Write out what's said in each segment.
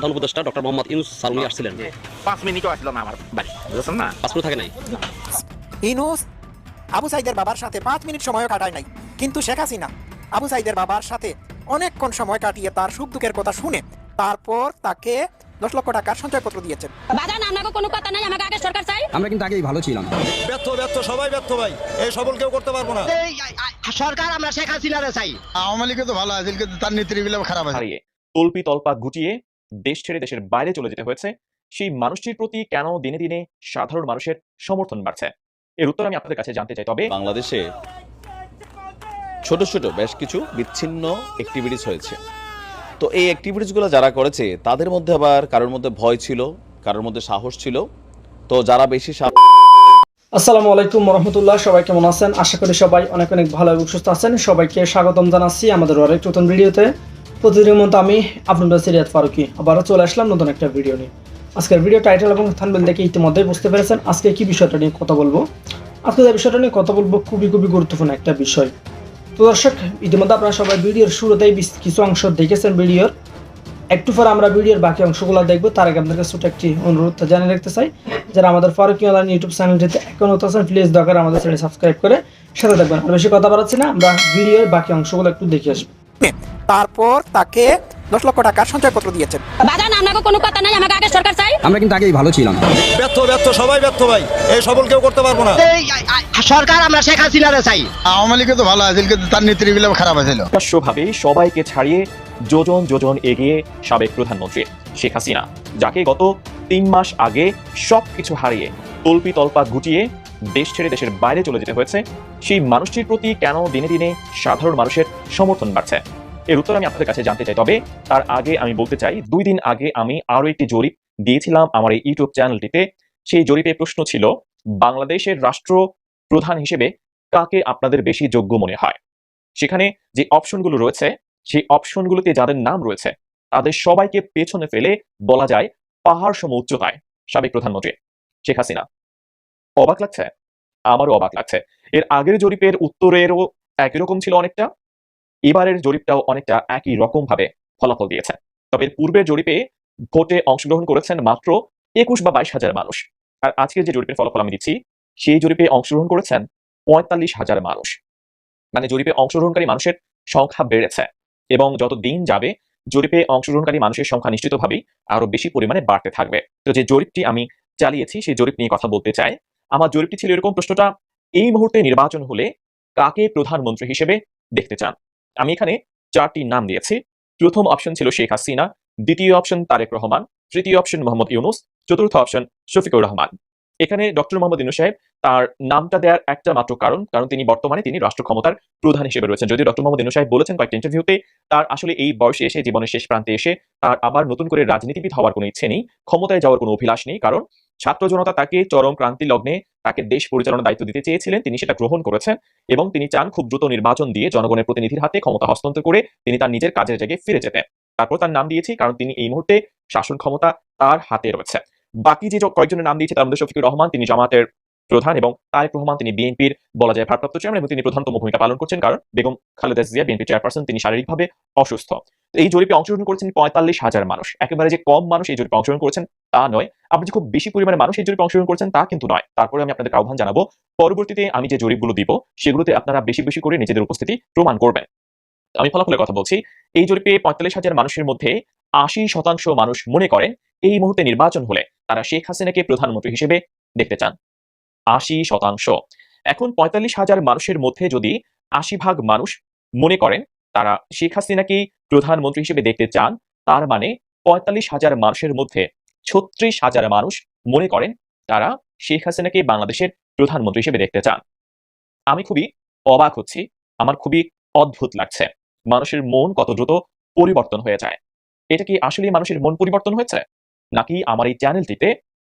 প্রধান উপদেষ্টা doctor Mohammad Yunus sir উনি আসছিলেন। পাঁচ মিনিটও আসলো না আমার বাড়ি। বুঝছেন না? পাসপোর্ট থাকে নাই? ইনুস আবু সাইদের বাবার সাথে পাঁচ মিনিট সময়ও কাটায় নাই। কিন্তু শেখ হাসিনা আবু সাইদের বাবার সাথে অনেকক্ষণ সময় কাটিয়ে তার সুখ দুঃখের কথা শুনে তারপর তাকে দশ লক্ষ টাকার সঞ্চয়পত্র দিয়েছেন। বাজান কোনো কথা নাই? আমাকে আগে সরকার চাই। আমরা কিন্তু আগেই ভালো ছিলাম। ব্যর্থ ব্যর্থ সবাই ব্যর্থ ভাই। এই সফল কেউ করতে পারব না। সরকার আমরা শেখ হাসিনারে চাই। আওয়ামী লীগে তো ভালো আছে কিন্তু তার নীতিগুলো খারাপ আছে। হারিয়ে। তল্পি তল্পা গুটিয়ে দেশ ছেড়ে দেশের বাইরে চলে যেতে হয়েছে সেই মানুষটির প্রতি কেন দিনে দিনে সাধারণ মানুষের সমর্থন বাড়ছে? এর উত্তর আমি আপনাদের কাছে জানতে চাই তবে বাংলাদেশে ছোট ছোট বেশ কিছু বিচ্ছিন্ন অ্যাক্টিভিটিস হয়েছে। তো এই অ্যাক্টিভিটিসগুলো যারা করেছে তাদের মধ্যে আবার কারোর মধ্যে ভয় ছিল কারোর মধ্যে সাহস ছিল। তো যারা বেশি সাহস আসসালামু আলাইকুম রহমতুল্লাহ সবাই কেমন আছেন? আশা করি সবাই অনেক অনেক ভালো এবং সুস্থ আছেন। সবাইকে স্বাগতম জানাচ্ছি আমাদের আরেক নতুন ভিডিওতে। প্রতিদিনের মতো আমি আপনাদের সিরিয়াত ফারুকি আবারও চলে আসলাম নতুন একটা ভিডিও নিয়ে। আজকের ভিডিও টাইটেল এবং থানবেল দেখে ইতিমধ্যেই বুঝতে পেরেছেন আজকে কি বিষয়টা নিয়ে কথা বলব। আজকে যে বিষয়টা নিয়ে কথা বলব খুবই খুবই গুরুত্বপূর্ণ একটা বিষয়। তো দর্শক, ইতিমধ্যে আপনারা সবাই ভিডিওর শুরুতেই কিছু অংশ দেখেছেন ভিডিওর। একটু পরে আমরা ভিডিওর বাকি অংশগুলো দেখব। তার আগে আপনাদের ছোট একটি অনুরোধ জানিয়ে রাখতে চাই, যারা আমাদের ফারুকি অনলাইন ইউটিউব চ্যানেলটিতে এখন আছেন প্লিজ দরকার আমাদের চ্যানেল সাবস্ক্রাইব করে সাথে দেখবেন আর বেশি কথা বাড়াচ্ছি না, আমরা ভিডিওর বাকি অংশগুলো একটু দেখে আসব। তারপর তাকে দশ লক্ষ টাকার সঞ্চয়পত্র দিয়েছেন। বাজান আপনাকে কোনো কথা নাই আমাকে আগে সরকার চাই। আমরা কিন্তু আগেই ভালো ছিলাম। ব্যর্থ ব্যর্থ সবাই ব্যর্থ ভাই। এই সফল কেউ করতে পারব না। সরকার আমরা শেখ হাসিনারে চাই। আওয়ামী লীগে তো ভালো আছে কিন্তু তার নীতিগুলো খারাপ প্রকাশ্যভাবে সবাইকে ছাড়িয়ে যোজন যোজন এগিয়ে সাবেক প্রধানমন্ত্রী শেখ হাসিনা যাকে গত তিন মাস আগে সব কিছু হারিয়ে তল্পি তল্পা গুটিয়ে দেশ ছেড়ে দেশের বাইরে চলে যেতে হয়েছে সেই মানুষটির প্রতি কেন দিনে দিনে সাধারণ মানুষের সমর্থন বাড়ছে? এর উত্তর আমি আপনাদের কাছে জানতে চাই। তবে তার আগে আমি বলতে চাই, দুই দিন আগে আমি আরও একটি জরিপ দিয়েছিলাম আমার এই ইউটিউব চ্যানেলটিতে। সেই জরিপে প্রশ্ন ছিল, বাংলাদেশের রাষ্ট্র প্রধান হিসেবে কাকে আপনাদের বেশি যোগ্য মনে হয়? সেখানে যে অপশনগুলো রয়েছে, সেই অপশনগুলোতে যাদের নাম রয়েছে, তাদের সবাইকে পেছনে ফেলে বলা যায় পাহাড় সম উচ্চতায়, সাবেক প্রধানমন্ত্রী শেখ হাসিনা। অবাক লাগছে? আমারও অবাক লাগছে। এর আগের জরিপের উত্তরেরও একই রকম ছিল অনেকটা। এবারের জরিপটাও অনেকটা একই রকম ভাবে ফলাফল দিয়েছে। তবে পূর্বের জরিপে ভোটে অংশগ্রহণ করেছেন মাত্র একুশ বা বাইশ হাজার মানুষ। আর আজকের যে জরিপের ফলাফল আমি দিচ্ছি, সেই জরিপে অংশগ্রহণ করেছেন পঁয়তাল্লিশ হাজার মানুষ। মানে জরিপে অংশগ্রহণকারী মানুষের সংখ্যা বেড়েছে এবং যত দিন যাবে, জরিপে অংশগ্রহণকারী মানুষের সংখ্যা নিশ্চিতভাবেই আরও বেশি পরিমাণে বাড়তে থাকবে। তো যে জরিপটি আমি চালিয়েছি, সেই জরিপ নিয়ে কথা বলতে চাই। আমার জরিপটি ছিল এরকম প্রশ্নটা, এই মুহূর্তে নির্বাচন হলে কাকে প্রধানমন্ত্রী হিসেবে দেখতে চান? আমি এখানে চারটি নাম দিয়েছি। প্রথম অপশন ছিল শেখ হাসিনা, দ্বিতীয় অপশন তারেক রহমান, তৃতীয় অপশন মোহাম্মদ ইউনুস, চতুর্থ অপশন শফিকুর রহমান। এখানে ডক্টর মোহাম্মদ ইউনুস সাহেব তার নামটা দেওয়ার একটা মাত্র কারণ কারণ তিনি বর্তমানে তিনি রাষ্ট্র ক্ষমতার প্রধান হিসেবে রয়েছেন। যদি ডক্টর মোহাম্মদ ইউনুস সাহেব বলেছেন কয়েকটা ইন্টারভিউতে তার আসলে এই বয়সে এসে, জীবনের শেষ প্রান্তে এসে, তার আবার নতুন করে রাজনীতিবিদ হওয়ার কোনো ইচ্ছে নেই, ক্ষমতায় যাওয়ার কোনো অভিলাষ নেই, কারণ ছাত্র জনতা তাকে চরম ক্রান্তি লগ্নে তাকে দেশ পরিচালনার দায়িত্ব দিতে চেয়েছিলেন, তিনি সেটা গ্রহণ করেছেন এবং তিনি চান খুব দ্রুত নির্বাচন দিয়ে জনগণের প্রতিনিধির হাতে ক্ষমতা হস্তান্তর করে তিনি তার নিজের কাজের জায়গায় ফিরে যেতেন। তারপর তার নাম দিয়েছি কারণ তিনি এই মুহূর্তে শাসন ক্ষমতা তার হাতে রয়েছে। বাকি যে কয়েকজনের নাম দিয়েছে তার মধ্যে শফিকুর রহমান, তিনি জামাতের প্রধান এবং তারেক রহমান, তিনি বিএনপির বলা যায় ভারপ্রাপ্ত চেয়ারম্যান এবং তিনি প্রধানতম ভূমিকা পালন করছেন। কারণ বেগম খালেদা জিয়া, বিএনপি চেয়ারপারসন তিনি শারীরিকভাবে অসুস্থ। এই জরিপে অংশগ্রহণ করেছেন পঁয়তাল্লিশ হাজার মানুষ। একেবারে যে কম মানুষ এই জরিপে অংশগ্রহণ করেছেন তা নয়। আপনি যে খুব বেশি পরিমাণে মানুষ এই জরিপে অংশগ্রহণ করেছেন তা কিন্তু নয়। তারপরে আমি আপনাদের আহ্বান জানাব, পরবর্তীতে আমি যে জরিপগুলো দিব, সেগুলোতে আপনারা বেশি বেশি করে নিজেদের উপস্থিতি প্রমাণ করবেন। আমি ফলাফলের কথা বলছি, এই জরিপে পঁয়তাল্লিশ হাজার মানুষের মধ্যে আশি শতাংশ মানুষ মনে করেন, এই মুহূর্তে নির্বাচন হলে তারা শেখ হাসিনাকে প্রধানমন্ত্রী হিসেবে দেখতে চান। আশি শতাংশ। এখন পঁয়তাল্লিশ হাজার মানুষের মধ্যে যদি আশি ভাগ মানুষ মনে করেন, তারা শেখ হাসিনাকে প্রধানমন্ত্রী হিসেবে দেখতে চান, তার মানে পঁয়তাল্লিশ হাজার মানুষের মধ্যে ছত্রিশ হাজার মানুষ মনে করেন, তারা শেখ হাসিনাকে বাংলাদেশের প্রধানমন্ত্রী হিসেবে দেখতে চান। আমি খুবই অবাক হচ্ছি, আমার খুবই অদ্ভুত লাগছে, মানুষের মন কত দ্রুত পরিবর্তন হয়ে যায়। এটা কি আসলে মানুষের মন পরিবর্তন হয়েছে? নাকি আমার এই চ্যানেলটিতে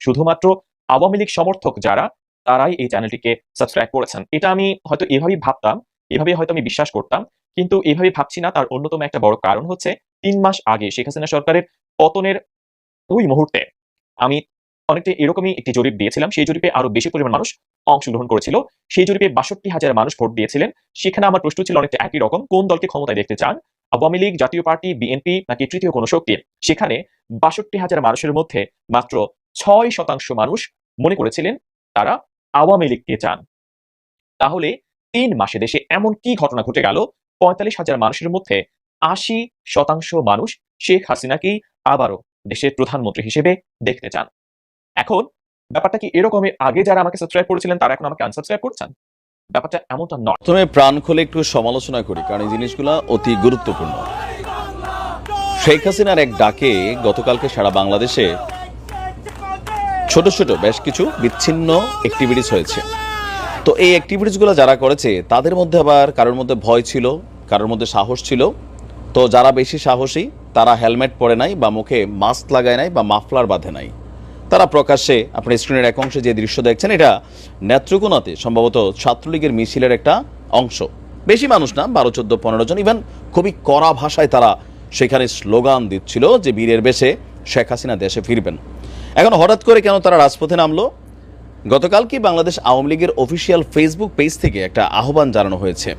শুধুমাত্র আওয়ামী লীগ সমর্থক যারা তারাই এই চ্যানেলটিকে সাবস্ক্রাইব করেছেন। এটা আমি হয়তো এভাবেই ভাবতাম এভাবে হয়তো আমি বিশ্বাস করতাম, কিন্তু এভাবে ভাবছি না। তার অন্যতম একটা বড় কারণ হচ্ছে, তিন মাস আগে শেখ হাসিনা সরকারের পতনের ওই মুহূর্তে আমি অনেকটা এরকমই একটি জরিপ দিয়েছিলাম। সেই জরিপে আরও বেশি পরিমাণ মানুষ অংশগ্রহণ করেছিল। সেই জরিপে বাষট্টি হাজার মানুষ ভোট দিয়েছিলেন। সেখানে আমার প্রশ্ন ছিল অনেকটা একই রকম, কোন দলকে ক্ষমতায় দেখতে চান? আওয়ামী লীগ, জাতীয় পার্টি, বিএনপি নাকি তৃতীয় কোনো শক্তি? সেখানে বাষট্টি হাজার মানুষের মধ্যে মাত্র ছয় শতাংশ মানুষ মনে করেছিলেন তারা আওয়ামী লীগকে চান। তাহলে তিন মাসে দেশে এমন কি ঘটনা ঘটে গেল? পঁয়তাল্লিশ হাজার মানুষের মধ্যে আশি শতাংশ মানুষ শেখ হাসিনাকেই আবারও দেশের প্রধানমন্ত্রী হিসেবে দেখতে চান। এখন ব্যাপারটা কি এরকমই? আগে যারা আমাকে সাবস্ক্রাইব করেছিলেন, তারা এখন আমাকে আনসাবস্ক্রাইব করছেন? ব্যাপারটা এমনটা নয়। প্রথমে প্রাণ খুলে একটু সমালোচনা করি, কারণ এই জিনিসগুলো অতি গুরুত্বপূর্ণ। শেখ হাসিনার এক ডাকে গতকালকে সারা বাংলাদেশে ছোট ছোট বেশ কিছু বিচ্ছিন্ন অ্যাক্টিভিটিস হয়েছে। তো এই অ্যাক্টিভিটিসগুলো যারা করেছে, তাদের মধ্যে আবার কারোর মধ্যে ভয় ছিল, কারোর মধ্যে সাহস ছিল। তো যারা বেশি সাহসী, তারা হেলমেট পরে নাই বা মুখে মাস্ক লাগায় নাই বা মাফলার বাঁধে নাই। তারা প্রকাশ্যে আপনি স্ক্রিনের এক অংশে যে দৃশ্য দেখছেন, এটা নেত্রকোনাতে সম্ভবত ছাত্রলীগের মিছিলের একটা অংশ। বেশি মানুষ না, বারো, চোদ্দ, পনেরো জন। ইভেন খুবই কড়া ভাষায় তারা সেখানে স্লোগান দিচ্ছিল যে বীরের বেশে শেখ হাসিনা দেশে ফিরবেন। এখন হঠাৎ করে কেন তারা রাজপথে নামলো? গতকাল কি বাংলাদেশ আওয়ামী লীগের অফিসিয়াল ফেসবুক পেজ থেকে একটা আহ্বান জানানো হয়েছে?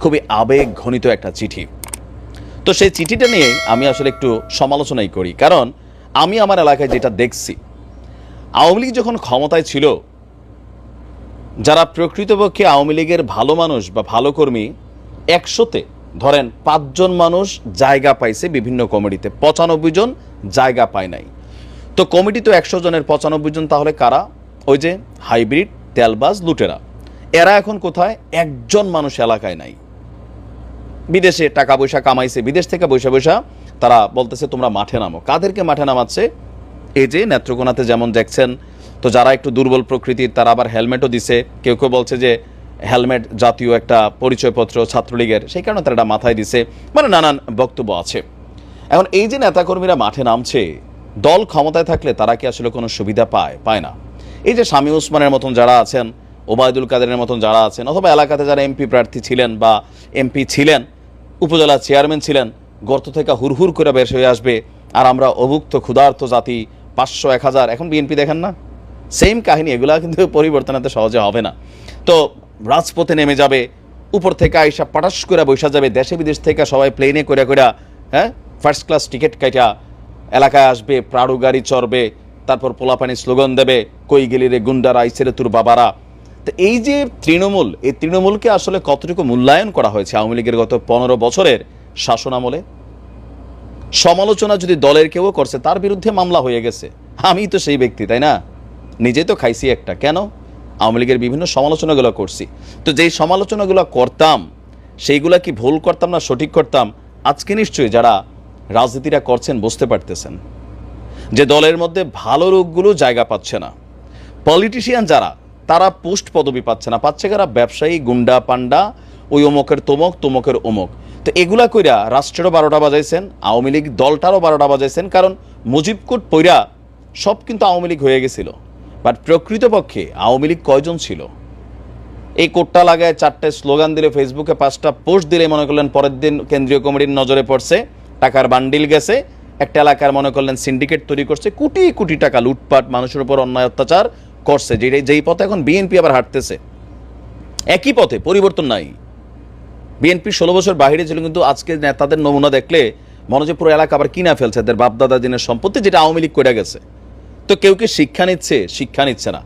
খুবই আবেগ ঘনিত একটা চিঠি। তো সেই চিঠিটা নিয়ে আমি আসলে একটু সমালোচনাই করি। কারণ আমি আমার এলাকায় যেটা দেখছি, আওয়ামী লীগ যখন ক্ষমতায় ছিল, যারা প্রকৃতপক্ষে আওয়ামী লীগের ভালো মানুষ বা ভালো কর্মী, একশোতে ধরেন পাঁচজন মানুষ জায়গা পাইছে বিভিন্ন কমিটিতে, পঁচানব্বই জন জায়গা পায় নাই। তো কমিটি তো একশো জনের পঁচানব্বই জন, তাহলে কারা? ওই যে হাইব্রিড, তেলবাজ, লুটেরা। এরা এখন কোথায়? একজন মানুষ এলাকায় নাই। বিদেশে টাকা পয়সা কামাইছে, বিদেশ থেকে বৈশা বৈশা তারা বলতেছে, তোমরা মাঠে নামো। কাদেরকে মাঠে নামাচ্ছে? এই যে নেত্রকোনাতে যেমন দেখছেন, তো যারা একটু দুর্বল প্রকৃতির, তারা আবার হেলমেটও দিছে। কেউ কেউ বলছে যে হেলমেট জাতীয় একটা পরিচয়পত্র ছাত্রলীগের, সেই কারণে তারা মাথায় দিছে। মানে নানান বক্তব্য আছে। এখন এই যে নেতাকর্মীরা মাঠে নামছে দল ক্ষমতায় থাকলে তারা কি আসলে কোনো সুবিধা পায়? পায় না। এই যে স্বামী উসমানের মতন যারা আছেন, ওবায়দুল কাদেরের মতন যারা আছেন, অথবা এলাকাতে যারা এমপি প্রার্থী ছিলেন বা এমপি ছিলেন, উপজেলা চেয়ারম্যান ছিলেন, গর্ত থেকে হুরহুর করে বের হয়ে আসবে, আর আমরা অভুক্ত ক্ষুধার্ত জাতি, পাঁচশো এক হাজার। এখন বিএনপি দেখেন না? সেম কাহিনী, এগুলা কিন্তু পরিবর্তন এত সহজে হবে না। তো রাজপথে নেমে যাবে, উপর থেকে আইসা পাটাস করে বৈশা যাবে, দেশে বিদেশ থেকে সবাই প্লেনে করে করে হ্যাঁ ফার্স্ট ক্লাস টিকিট কাটা এলাকায় আসবে, প্রাড়ু গাড়ি চড়বে, তারপর পোলাপানি স্লোগান দেবে, কই গেলি রে গুন্ডারা আইসে রে তোর বাবারা। তো এই যে তৃণমূল, এই তৃণমূলকে আসলে কতটুকু মূল্যায়ন করা হয়েছে আওয়ামী লীগের গত পনেরো বছরের শাসন আমলে সমালোচনা যদি দলের কেউ করছে, তার বিরুদ্ধে মামলা হয়ে গেছে। আমি তো সেই ব্যক্তি, তাই না? নিজে তো খাইছি একটা। কেন? আওয়ামী লীগের বিভিন্ন সমালোচনাগুলো করছি। তো যেই সমালোচনাগুলো করতাম, সেইগুলা কি ভুল করতাম না সঠিক করতাম? আজকে নিশ্চয়ই যারা রাজনীতিটা করছেন, বুঝতে পারতেছেন। যে দলের মধ্যে ভালো লোকগুলো জায়গা পাচ্ছে না। পলিটিশিয়ান যারা, তারা পোস্ট পদবি পাচ্ছে না। পাচ্ছে কারা? ব্যবসায়ী, গুন্ডা পান্ডা ওই অমকের তমক, তমকের অমক। তো এগুলা কইরা রাষ্ট্রেরও বারোটা বাজাইছেন, আওয়ামী লীগ দলটারও বারোটা বাজাইছেন, কারণ মুজিবকুট পইরা সব কিন্তু আওয়ামী লীগ হয়ে গেছিল। বাট প্রকৃতপক্ষে আওয়ামী লীগ কয়জন ছিল? এই কোটটা লাগায় চারটে স্লোগান দিলে, ফেসবুকে পাঁচটা পোস্ট দিলে, মনে করলেন পরের দিন কেন্দ্রীয় কমিটির নজরে পড়ছে টাকার বান্ডিল গেছে, একটা এলাকার মনে করলেন সিন্ডিকেট তৈরি করছে, কোটি কোটি টাকা লুটপাট, মানুষের উপর অন্যায় অত্যাচার করছে যেটা যেই পথে এখন বিএনপি আবার হাঁটতেছে। একই পথে, পরিবর্তন নাই। বিএনপি ষোলো বছর বাইরে ছিল, কিন্তু আজকে নেতাদের নমুনা দেখলে মনে হচ্ছে পুরো এলাকা আবার কিনা ফেলছে, এদের বাপদাদা দিনের সম্পত্তি যেটা আওয়ামী লীগ করে গেছে। তো কেউ কি শিক্ষা নিচ্ছে? শিক্ষা নিচ্ছে না।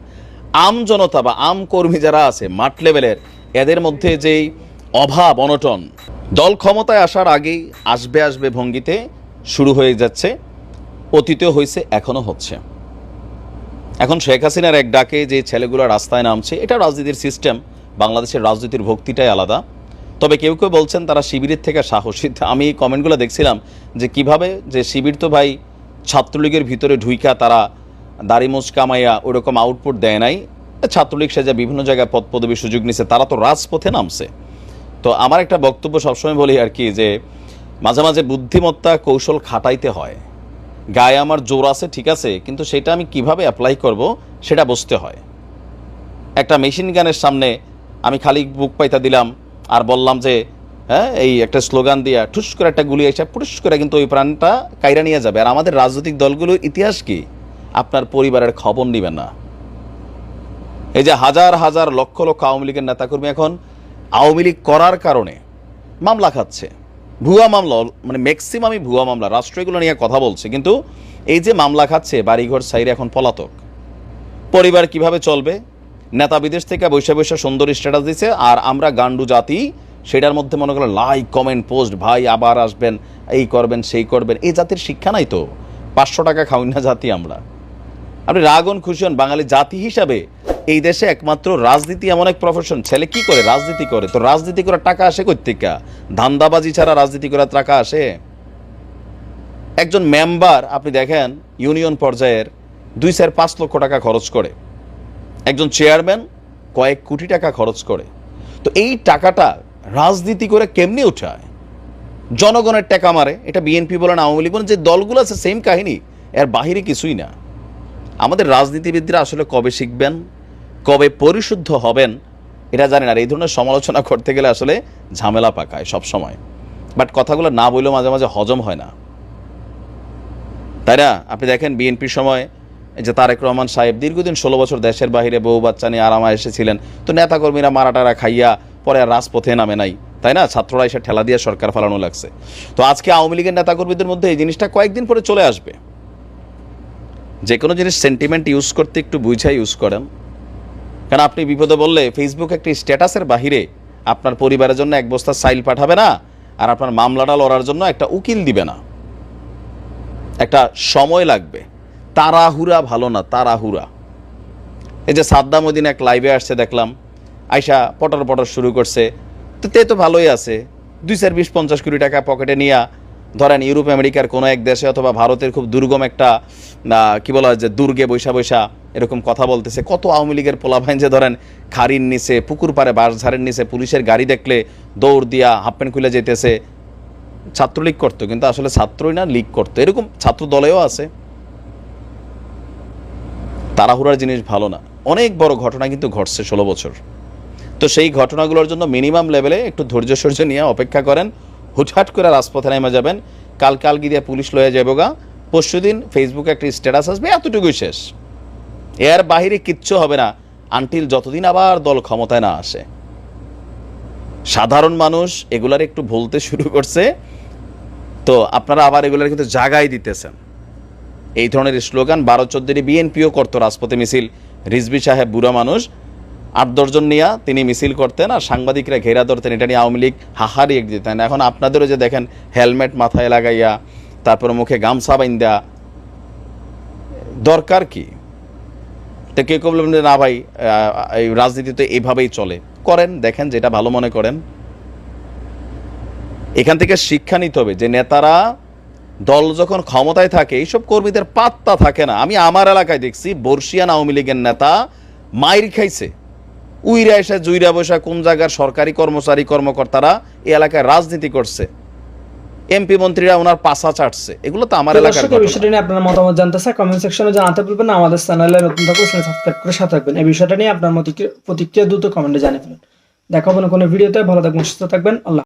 আম জনতা বা আম কর্মী যারা আছে, মাঠ লেভেলের এদের মধ্যে যেই অভাব, অনটন দল ক্ষমতায় আসার আগেই আসবে আসবে ভঙ্গিতে শুরু হয়ে যাচ্ছে, অতীতেও হয়েছে এখনও হচ্ছে। এখন শেখ হাসিনার এক ডাকে যে ছেলেগুলো রাস্তায় নামছে, এটা রাজনীতির সিস্টেম বাংলাদেশের রাজনীতির ভক্তিটাই আলাদা। তবে কেউ কেউ বলছেন তারা শিবিরের থেকে সাহসী। আমি এই কমেন্টগুলো দেখছিলাম যে কীভাবে যে শিবির তো ভাই ছাত্রলীগের ভিতরে ঢুইকা তারা দাড়ি মোচ কামাইয়া ওরকম আউটপুট দেয় নাই। ছাত্রলীগ সে যা বিভিন্ন জায়গায় পদ পদবীর সুযোগ নিছে, তারা তো রাজপথে নামছে। তো আমার একটা বক্তব্য সবসময় বলি আর কি যে মাঝে মাঝে বুদ্ধিমত্তা কৌশল খাটাইতে হয়। গায়ে আমার জোর আছে, ঠিক আছে, কিন্তু সেটা আমি কীভাবে অ্যাপ্লাই করব সেটা বুঝতে হয়। একটা মেশিন গানের সামনে আমি খালি বুক পাইতা দিলাম আর বললাম যে হ্যাঁ এই একটা স্লোগান দিয়া ঠুস করে একটা গুলি এসে পুটুস করে কিন্তু ওই প্রাণটা কাইরা নিয়ে যাবে। আর আমাদের রাজনৈতিক দলগুলোর ইতিহাস কি? আপনার পরিবারের খবর নেবেন না। এই যে হাজার হাজার, লক্ষ লক্ষ আওয়ামী লীগের নেতাকর্মী এখন আওয়ামী লীগ করার কারণে মামলা খাচ্ছে। ভুয়া মামলা মানে ম্যাক্সিমামই ভুয়া মামলা। রাষ্ট্র এগুলো নিয়ে কথা বলছে, কিন্তু এই যে মামলা খাচ্ছে, বাড়িঘর সাইরে এখন পলাতক। পরিবার কীভাবে চলবে? নেতা বিদেশ থেকে বৈশা বৈশা সুন্দর স্ট্যাটাস দিছে, আর আমরা গান্ডু জাতি, সেটার মধ্যে মনে করেন লাইক কমেন্ট পোস্ট ভাই আবার আসবেন, এই করবেন, সেই করবেন। এই জাতির শিক্ষা নাই তো। পাঁচশো টাকা খাওয়াই না জাতি আমরা। আপনি রাগন খুশি হন, বাঙালি জাতি হিসাবে এই দেশে একমাত্র রাজনীতি এমন এক প্রফেশন ছেলে কি করে রাজনীতি করে? তো রাজনীতি করার টাকা আসে কোথেকা ধান্দাবাজি ছাড়া রাজনীতি করার টাকা আসে? একজন মেম্বার আপনি দেখেন ইউনিয়ন পর্যায়ের দুই চার পাঁচ লক্ষ টাকা খরচ করে। একজন চেয়ারম্যান কয়েক কোটি টাকা খরচ করে। তো এই টাকাটা রাজনীতি করে কেমনি উঠায়? জনগণের টাকা মারে। এটা বিএনপি বলেন, আওয়ামী লীগ বলেন, যে দলগুলো আছে সেম কাহিনী। এর বাহিরে কিছুই না। আমাদের রাজনীতিবিদরা আসলে কবে শিখবেন? কবে পরিশুদ্ধ হবেন এটা জানেন আর এই ধরনের সমালোচনা করতে গেলে আসলে ঝামেলা পাকায় সব সময়। বাট কথাগুলো না বললেও মাঝে মাঝে হজম হয় না। তাই না? আপনি দেখেন বিএনপির সময় যে তারেক রহমান সাহেব দীর্ঘদিন ষোলো বছর দেশের বাইরে বউ বাচ্চা নিয়ে আরামা এসেছিলেন। তো নেতাকর্মীরা মারাটারা খাইয়া পরে আর রাজপথে নামে নাই। তাই না? ছাত্ররা এসে ঠেলা দিয়ে সরকার ফালানো লাগছে। তো আজকে আওয়ামী লীগের নেতাকর্মীদের মধ্যে এই জিনিসটা কয়েকদিন পরে চলে আসবে। যে কোনো জিনিস সেন্টিমেন্ট ইউজ করতে একটু বুঝাই ইউজ করেন। কারণ আপনি বিপদে বললে ফেসবুক একটি স্ট্যাটাসের বাহিরে আপনার পরিবারের জন্য এক বস্তা সাইল পাঠাবে না আর আপনার মামলাটা লড়ার জন্য একটা উকিল দিবে না। একটা সময় লাগবে। তাড়াহুড়া ভালো না, তাড়াহুড়া। এই যে সাদ্দাম ওদিন এক লাইভে আসছে, দেখলাম। আয়সা পটর পটর শুরু করছে। তো, তে তো ভালোই আছে। দুই চার বিশ পঞ্চাশ কোটি টাকা পকেটে নিয়ে ধরেন ইউরোপ, আমেরিকার কোনো এক দেশে অথবা ভারতের খুব দুর্গম একটা কি বলা হয় যে, দুর্গে বৈশা বৈশা এরকম কথা বলতেছে। কত আওয়ামী লীগের পোলাভাইন যে ধরেন খাড়ির নিচে, পুকুর পাড়ে বাঁশঝাড়ের নিচে পুলিশের গাড়ি দেখলে দৌড় দিয়া হাফ প্যান্ট খুলে যেতেছে। ছাত্রলীগ করতো, কিন্তু আসলে ছাত্রই না, লীগ করতো। এরকম ছাত্র দলেও আছে। তাড়াহুড়ার জিনিস ভালো না। অনেক বড় ঘটনা কিন্তু ঘটছে ষোলো বছর। তো সেই ঘটনাগুলোর জন্য মিনিমাম লেভেলে একটু ধৈর্য সহ্য নিয়ে অপেক্ষা করেন। হুটহাট করে রাজপথে নেমে যাবেন। কাল কাল গিয়ে পুলিশ লয়ে যাব গা পরশু দিন ফেসবুকে একটা স্ট্যাটাস আসবে, এতটুকুই শেষ। এর বাহিরে কিচ্ছু হবে না আনটিল যতদিন আবার দল ক্ষমতায় না আসে। সাধারণ মানুষ এগুলার একটু ভুলতে শুরু করছে। তো আপনারা আবার এগুলার কিন্তু জাগাই দিতেছেন। এই ধরনের স্লোগান বারো চোদ্দটি বিএনপিও করতো রাজপথে মিছিল। রিজবি সাহেব বুড়া মানুষ। আট দশজন নিয়ে তিনি মিছিল করতেন আর সাংবাদিকরা ঘেরা ধরতেন, এটা নিয়ে আওয়ামী লীগ হাহারি এক দিতেন। এখন আপনাদেরও যে দেখেন, হেলমেট মাথায় লাগাইয়া, তারপরে মুখে গামছা বাইন্দা, দরকার কি? তো কেউ কেউ বলবেন না ভাই এই রাজনীতি তো এইভাবেই চলে। করেন, দেখেন যেটা ভালো মনে করেন। এখান থেকে শিক্ষা নিতে হবে যে, নেতারা দল যখন ক্ষমতায় থাকে, এইসব কর্মীদের পাত্তা থাকে না। আমি আমার এলাকায় দেখছি, বর্ষিয়ান আওয়ামী লীগের নেতা মাইর খাইছে। উইরা এসে জুইরা বসা কোন জায়গার সরকারি কর্মচারী কর্মকর্তারা এই এলাকায় রাজনীতি করছে? এমপি মন্ত্রীরা ওনার পাশা ছাড়ছে। এগুলো তো আমার এলাকার। বিষয়টা নিয়ে আপনার মতামত জানতে চাই কমেন্ট সেকশনে জানাতে বলবেন আমাদের চ্যানেলে নতুন থাকলে সাবস্ক্রাইব করে সাথে থাকবেন। এই বিষয়টা নিয়ে আপনার প্রতিক্রিয়া দ্রুত কমেন্টে জানিয়ে ফেলুন। দেখা হবে কোনো ভিডিওতে ভালো থাকবেন সুস্থ থাকবেন আল্লাহ